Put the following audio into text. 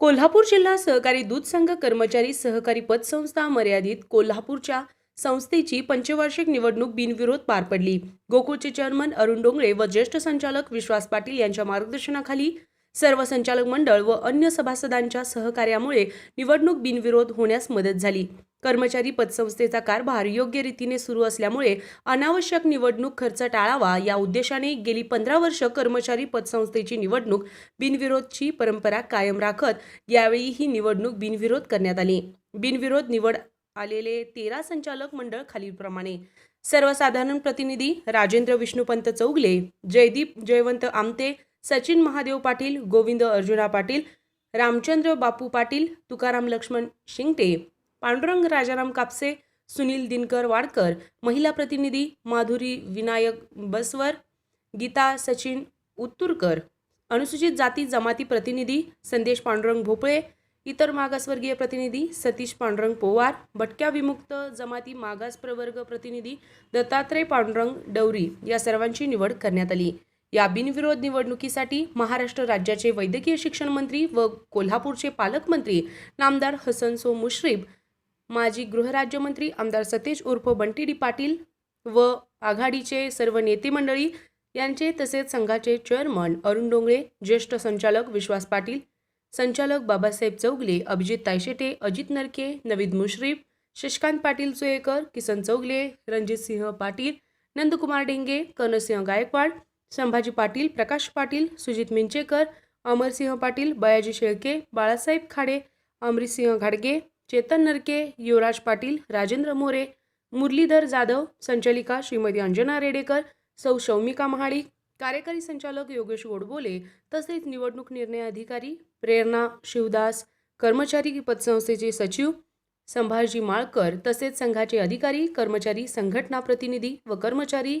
कोल्हापूर जिल्हा सहकारी दूध संघ कर्मचारी सहकारी पतसंस्था मर्यादित कोल्हापूरच्या संस्थेची पंचवार्षिक निवडणूक बिनविरोध पार पडली. गोकुळचे चेअरमन अरुण डोंगळे व ज्येष्ठ संचालक विश्वास पाटील यांच्या मार्गदर्शनाखाली सर्व संचालक मंडळ व अन्य सभासदांच्या सहकार्यामुळे निवडणूक बिनविरोध होण्यास मदत झाली. कर्मचारी पतसंस्थेचा कारभार योग्य रीतीने सुरू असल्यामुळे अनावश्यक निवडणूक खर्च टाळावा या उद्देशाने गेली पंधरा वर्ष कर्मचारी पतसंस्थेची निवडणूक बिनविरोधची परंपरा कायम राखत यावेळी ही निवडणूक बिनविरोध करण्यात आली. बिनविरोध निवड आलेले तेरा संचालक मंडळ खालीलप्रमाणे. सर्वसाधारण प्रतिनिधी राजेंद्र विष्णुपंत चौगले जयदीप जयवंत आमते सचिन महादेव पाटील गोविंद अर्जुना पाटील रामचंद्र बापू पाटील तुकाराम लक्ष्मण शिंगटे पांडुरंग राजाराम कापसे सुनील दिनकर वाडकर महिला प्रतिनिधी माधुरी विनायक बसवर गीता सचिन उत्तुरकर अनुसूचित जाती जमाती प्रतिनिधी संदेश पांडुरंग भोपळे इतर मागासवर्गीय प्रतिनिधी सतीश पांडुरंग पोवार भटक्या विमुक्त जमाती मागास प्रवर्ग प्रतिनिधी दत्तात्रय पांडुरंग डवरी या सर्वांची निवड करण्यात आली. या बिनविरोध निवडणुकीसाठी महाराष्ट्र राज्याचे वैद्यकीय शिक्षण मंत्री व कोल्हापूरचे पालकमंत्री नामदार हसन सो मुश्रीफ माजी गृहराज्यमंत्री आमदार सतेज उर्फ बंटीडी पाटील व आघाडीचे सर्व नेते मंडळी यांचे तसेच संघाचे चेअरमन अरुण डोंगळे ज्येष्ठ संचालक विश्वास पाटील संचालक बाबासाहेब चौगले अभिजित तायशेटे अजित नरके नवीद मुश्रीफ शशिकांत पाटील चोयेकर किसन चौगले रणजित सिंह पाटील नंदकुमार डेंगे कर्णसिंह गायकवाड संभाजी पाटील प्रकाश पाटील सुजित मिंचेकर अमरसिंह पाटील बयाजी शेळके बाळासाहेब खाडे अमरीसिंह घाडगे चेतन नरके युवराज पाटील राजेंद्र मोरे मुरलीधर जाधव संचालिका श्रीमती अंजना रेडेकर सौ शौमिका महाडिक कार्यकारी संचालक योगेश गोडबोले तसेच निवडणूक निर्णय अधिकारी प्रेरणा शिवदास कर्मचारी पतसंस्थेचे सचिव संभाजी माळकर तसेच संघाचे अधिकारी कर्मचारी संघटना प्रतिनिधी व कर्मचारी